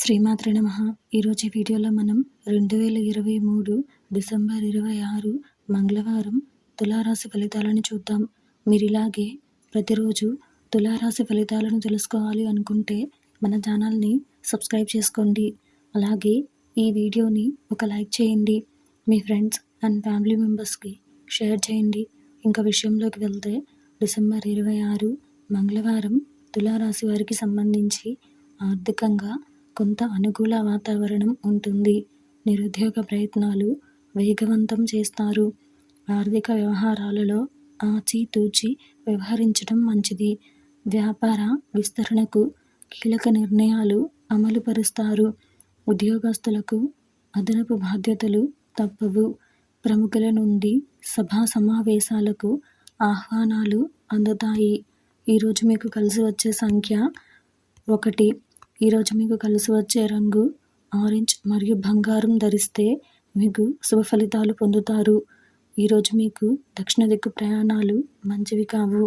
శ్రీమాత్రి నమ. ఈరోజు వీడియోలో మనం రెండు వేల ఇరవై మూడు డిసెంబర్ ఇరవై ఆరు మంగళవారం తులారాశి ఫలితాలను చూద్దాం. మీరు ఇలాగే ప్రతిరోజు తులారాశి ఫలితాలను తెలుసుకోవాలి అనుకుంటే మన ఛానల్ని సబ్స్క్రైబ్ చేసుకోండి. అలాగే ఈ వీడియోని ఒక లైక్ చేయండి. మీ ఫ్రెండ్స్ అండ్ ఫ్యామిలీ మెంబర్స్కి షేర్ చేయండి. ఇంకా విషయంలోకి వెళ్తే డిసెంబర్ ఇరవై ఆరు మంగళవారం తులారాశి వారికి సంబంధించి ఆర్థికంగా కొంత అనుకూల వాతావరణం ఉంటుంది. నిరుద్యోగ ప్రయత్నాలు వేగవంతం చేస్తారు. ఆర్థిక వ్యవహారాలలో ఆచితూచి వ్యవహరించడం మంచిది. వ్యాపార విస్తరణకు కీలక నిర్ణయాలు అమలుపరుస్తారు. ఉద్యోగస్తులకు అదనపు బాధ్యతలు తప్పవు. ప్రముఖుల నుండి సభా సమావేశాలకు ఆహ్వానాలు అందుతాయి. ఈరోజు మీకు కలిసి వచ్చే సంఖ్య ఒకటి. ఈరోజు మీకు కలిసి వచ్చే రంగు ఆరెంజ్ మరియు బంగారం ధరిస్తే మీకు శుభ ఫలితాలు పొందుతారు. ఈరోజు మీకు దక్షిణ దిక్కు ప్రయాణాలు మంచివి కావు.